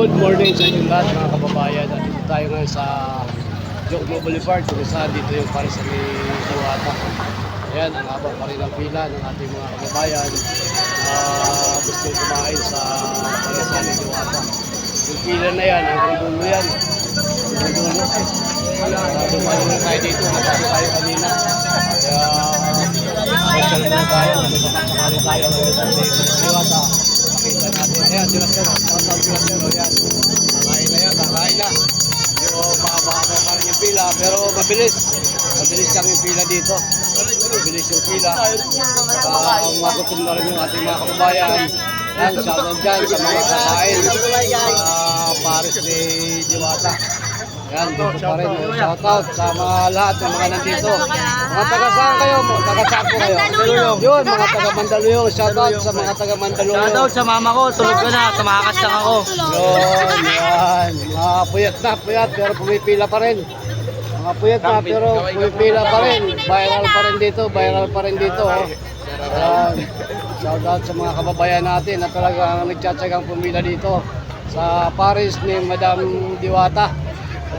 Good morning sa inyong lahat mga kababayan. At dito tayo ngayon sa Jokno Boulevard kung saan dito yung parisan ni Duwata. Ayan, ang haba pa rin ang pila ng ating mga kababayan na gusto kumain sa parisan ni Duwata. Yung pila na yan, ang dulo yan. Ang dulo. Uh, dumayo na tayo dito, nagkasi tayo kanina. Kaya, social na tayo, nakakakali tayo ng sa Duwata. Ayan, sila sir. Shoutout sila sir. Ayan. Kakain na yan. Kakain na. Yung mahaba-haba pa rin yung pila. Pero mabilis. Mabilis lang yung pila dito. Mabilis yung pila. Saka magutom na rin yung ating mga kababayan. Yan, shoutout dyan sa mga kakain. Sa Paris ni Diwata. Yan, dito pa rin. Shoutout sa mga lahat ng mga nandito. Mga taga saan kayo? Mga taga saan po kayo? Mandaluyong. Yun, mga taga Mandaluyong. Shoutout sa mga taga Mandaluyong. Shoutout sa mama ko, tulog ka na, tumakas lang ako. Yun, yan. Mga puyat na, puyat, pero pumipila pa rin. Mga puyat na, pero pumipila pa rin. Viral pa rin dito, viral pa rin dito. Oh. Yan. Shout out sa mga kababayan natin na talagang nagtsatsagang pumila dito sa Paris ni Madam Diwata.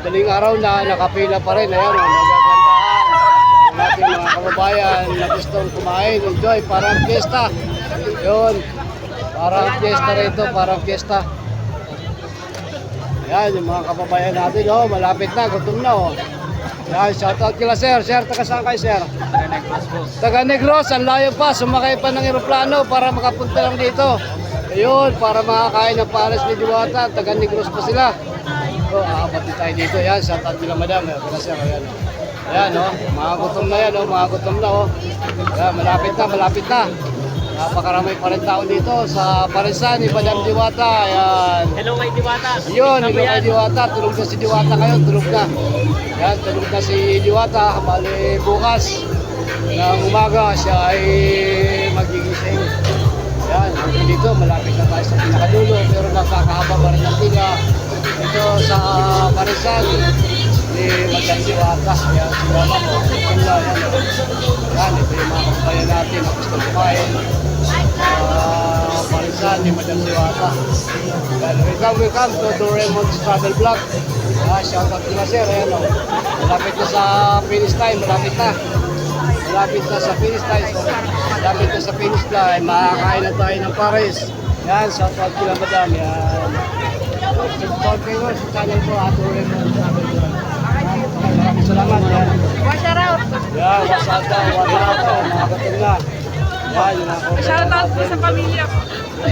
Madaling araw na, nakapila pa rin. Ayan, nagagandahan. Ang ating mga kababayan na gustong kumain, enjoy, parang fiesta. Yun, parang fiesta rito, parang fiesta. Yan, yung mga kababayan natin, oh, malapit na, gutom na, oh. Yan, shoutout kila sir. Sir, taga saan kayo, sir? Taga Negros, ang layo pa, sumakay pa ng eroplano para makapunta lang dito. Ayun, para makakain ng pares ni Diwata, taga Negros pa sila. Oh, aapat din tayo dito. Yan, shoutout kila madam. Yan, taga sir, ayan. Ayan, oh, mga gutom na yan, oh, mga gutom na, oh. Yan, malapit na, malapit na. Napakaramay pa rin tao dito sa parisan ni Madam Diwata. Ayan. Hello kay Diwata. Yun, ikaw kay Diwata, tulog na si Diwata ngayon, tulog na. Yan, tulog na si Diwata, bali bukas ng umaga siya ay magigising. Yan, hanggang dito, malapit na tayo sa pinakadulo, pero nakakahaba pa rin dito sa Parisan ni Madam Diwata. Yan, si Mama mo, pula, yan. Yan, ito yung mga kabayan natin na gusto kumain. Ah, Parisan ni Madam Diwata. Well, welcome, welcome to Doraemon's Travel Vlog. Ah, shout out nila sir, ayan o. Malapit na sa finish time, malapit na. Malapit na sa finish time. So, malapit na sa finish line, makakain na tayo ng Paris. Yan, shout out nila madam, yan. Subscribe kayo sa channel ko, at Doraemon's Travel Vlog. Maraming salamat, yan. Wash out. Yan, wasal daw, wala ako, mga katin na. Yan, yung ako. Shout out po sa pamilya ko.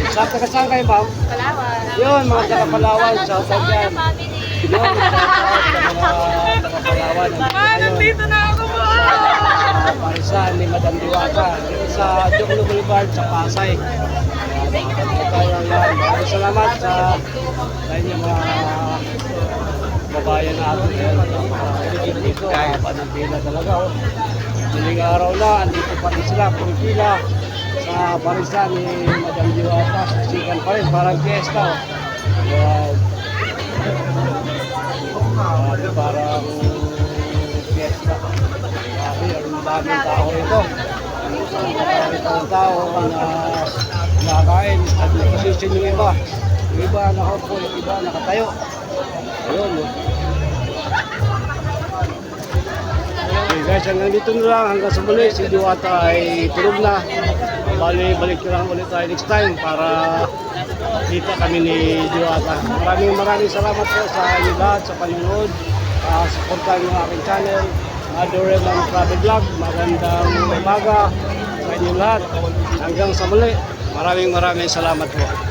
Sa taga saan kayo, ma'am? Palawan. Yun, mga taga Palawan, shout out yan. Yun, shout out sa mga taga Palawan. Ah, nandito na ako Parisan ni Madam Diwata dito sa Jokno Boulevard sa Pasay. Maraming salamat sa inyo mga babayan natin. Ayan, napakakiligid dito. Haba ng pila talaga. Oh. Muling araw na, andito pa rin sila, pumipila sa parisan ni Madam Diwata. Siksikan pa rin, parang fiesta. Oh. Grabe, parang daming tao rito. Ang tao na nakakain at nakasisyon yung iba. Yung iba nakaupo, yung iba nakatayo. Ayun. Okay guys, hanggang dito na lang. Hanggang sa muli, si Diwata ay tulog na. Bali, balik na lang ulit tayo next time para kita kami ni Diwata. Maraming maraming salamat po sa inyo lahat sa panonood. Uh, supportan yung aking channel. Adoreman Travel Vlog. Magandang umaga sa inyo lahat. Hanggang sa muli. Maraming maraming salamat po.